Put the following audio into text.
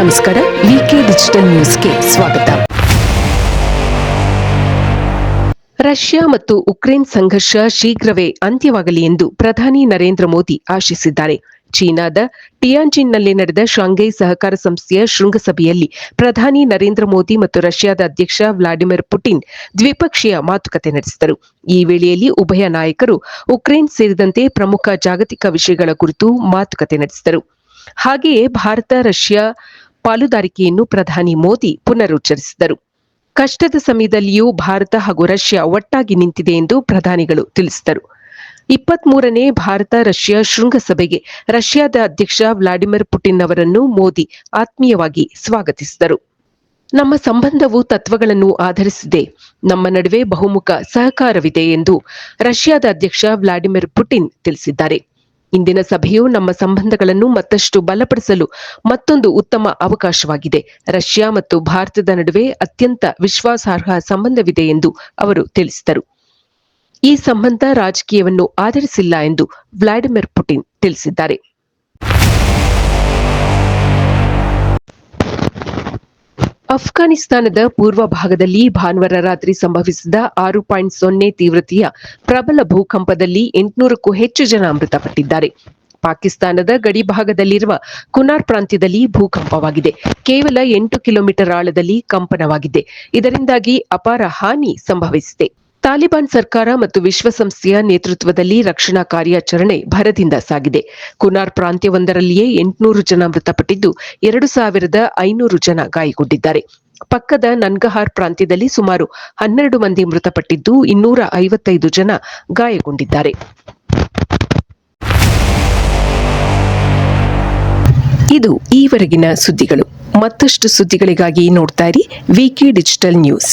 ನಮಸ್ಕಾರ ವಿಕೆ ಡಿಜಿಟಲ್ ನ್ಯೂಸ್ಗೆ ಸ್ವಾಗತ. ರಷ್ಯಾ ಮತ್ತು ಉಕ್ರೇನ್ ಸಂಘರ್ಷ ಶೀಘ್ರವೇ ಅಂತ್ಯವಾಗಲಿ ಎಂದು ಪ್ರಧಾನಿ ನರೇಂದ್ರ ಮೋದಿ ಆಶಿಸಿದ್ದಾರೆ. ಚೀನಾದ ಟಿಯಾನ್ಜಿನ್ನಲ್ಲಿ ನಡೆದ ಶಾಂಘೈ ಸಹಕಾರ ಸಂಸ್ಥೆಯ ಶೃಂಗಸಭೆಯಲ್ಲಿ ಪ್ರಧಾನಿ ನರೇಂದ್ರ ಮೋದಿ ಮತ್ತು ರಷ್ಯಾದ ಅಧ್ಯಕ್ಷ ವ್ಲಾಡಿಮಿರ್ ಪುಟಿನ್ ದ್ವಿಪಕ್ಷೀಯ ಮಾತುಕತೆ ನಡೆಸಿದರು. ಈ ವೇಳೆಯಲ್ಲಿ ಉಭಯ ನಾಯಕರು ಉಕ್ರೇನ್ ಸೇರಿದಂತೆ ಪ್ರಮುಖ ಜಾಗತಿಕ ವಿಷಯಗಳ ಕುರಿತು ಮಾತುಕತೆ ನಡೆಸಿದರು. ಹಾಗೆಯೇ ಭಾರತ, ರಷ್ಯಾ ಪಾಲುದಾರಿಕೆಯನ್ನು ಪ್ರಧಾನಿ ಮೋದಿ ಪುನರುಚ್ಚರಿಸಿದರು. ಕಷ್ಟದ ಸಮಯದಲ್ಲಿಯೂ ಭಾರತ ಹಾಗೂ ರಷ್ಯಾ ಒಟ್ಟಾಗಿ ನಿಂತಿದೆ ಎಂದು ಪ್ರಧಾನಿಗಳು ತಿಳಿಸಿದರು. ಇಪ್ಪತ್ಮೂರನೇ ಭಾರತ ರಷ್ಯಾ ಶೃಂಗಸಭೆಗೆ ರಷ್ಯಾದ ಅಧ್ಯಕ್ಷ ವ್ಲಾಡಿಮಿರ್ ಪುಟಿನ್ ಅವರನ್ನು ಮೋದಿ ಆತ್ಮೀಯವಾಗಿ ಸ್ವಾಗತಿಸಿದರು. ನಮ್ಮ ಸಂಬಂಧವು ತತ್ವಗಳನ್ನು ಆಧರಿಸಿದೆ. ನಮ್ಮ ನಡುವೆ ಬಹುಮುಖ ಸಹಕಾರವಿದೆ ಎಂದು ರಷ್ಯಾದ ಅಧ್ಯಕ್ಷ ವ್ಲಾಡಿಮಿರ್ ಪುಟಿನ್ ತಿಳಿಸಿದ್ದಾರೆ. ಇಂದಿನ ಸಭೆಯು ನಮ್ಮ ಸಂಬಂಧಗಳನ್ನು ಮತ್ತಷ್ಟು ಬಲಪಡಿಸಲು ಮತ್ತೊಂದು ಉತ್ತಮ ಅವಕಾಶವಾಗಿದೆ. ರಷ್ಯಾ ಮತ್ತು ಭಾರತದ ನಡುವೆ ಅತ್ಯಂತ ವಿಶ್ವಾಸಾರ್ಹ ಸಂಬಂಧವಿದೆ ಎಂದು ಅವರು ತಿಳಿಸಿದರು. ಈ ಸಂಬಂಧ ರಾಜಕೀಯವನ್ನು ಆಧರಿಸಿಲ್ಲ ಎಂದು ವ್ಲಾಡಿಮಿರ್ ಪುಟಿನ್ ತಿಳಿಸಿದ್ದಾರೆ. ಅಫ್ಘಾನಿಸ್ತಾನದ ಪೂರ್ವ ಭಾಗದಲ್ಲಿ ಭಾನುವಾರ ರಾತ್ರಿ ಸಂಭವಿಸಿದ ಆರು ಪಾಯಿಂಟ್ ಸೊನ್ನೆ ತೀವ್ರತೆಯ ಪ್ರಬಲ ಭೂಕಂಪದಲ್ಲಿ ಎಂಟುನೂರಕ್ಕೂ ಹೆಚ್ಚು ಜನ ಮೃತಪಟ್ಟಿದ್ದಾರೆ. ಪಾಕಿಸ್ತಾನದ ಗಡಿ ಭಾಗದಲ್ಲಿರುವ ಕುನಾರ್ ಪ್ರಾಂತ್ಯದಲ್ಲಿ ಭೂಕಂಪವಾಗಿದೆ. ಕೇವಲ ಎಂಟು ಕಿಲೋಮೀಟರ್ ಆಳದಲ್ಲಿ ಕಂಪನವಾಗಿದೆ. ಇದರಿಂದಾಗಿ ಅಪಾರ ಹಾನಿ ಸಂಭವಿಸಿದೆ. ತಾಲಿಬಾನ್ ಸರ್ಕಾರ ಮತ್ತು ವಿಶ್ವಸಂಸ್ಥೆಯ ನೇತೃತ್ವದಲ್ಲಿ ರಕ್ಷಣಾ ಕಾರ್ಯಾಚರಣೆ ಭರದಿಂದ ಸಾಗಿದೆ. ಕುನಾರ್ ಪ್ರಾಂತ್ಯವೊಂದರಲ್ಲಿಯೇ ಎಂಟುನೂರು ಜನ ಮೃತಪಟ್ಟಿದ್ದು, ಎರಡು ಸಾವಿರದ ಐನೂರು ಜನ ಗಾಯಗೊಂಡಿದ್ದಾರೆ. ಪಕ್ಕದ ನನ್ಗಹಾರ್ ಪ್ರಾಂತ್ಯದಲ್ಲಿ ಸುಮಾರು ಹನ್ನೆರಡು ಮಂದಿ ಮೃತಪಟ್ಟಿದ್ದು, ಇನ್ನೂರ ಐವತ್ತೈದು ಜನ ಗಾಯಗೊಂಡಿದ್ದಾರೆ. ಇದು ಈವರೆಗಿನ ಸುದ್ದಿಗಳು. ಮತ್ತಷ್ಟು ಸುದ್ದಿಗಳಿಗಾಗಿ ನೋಡ್ತಾ ಇರಿ ವಿಕೆ ಡಿಜಿಟಲ್ ನ್ಯೂಸ್.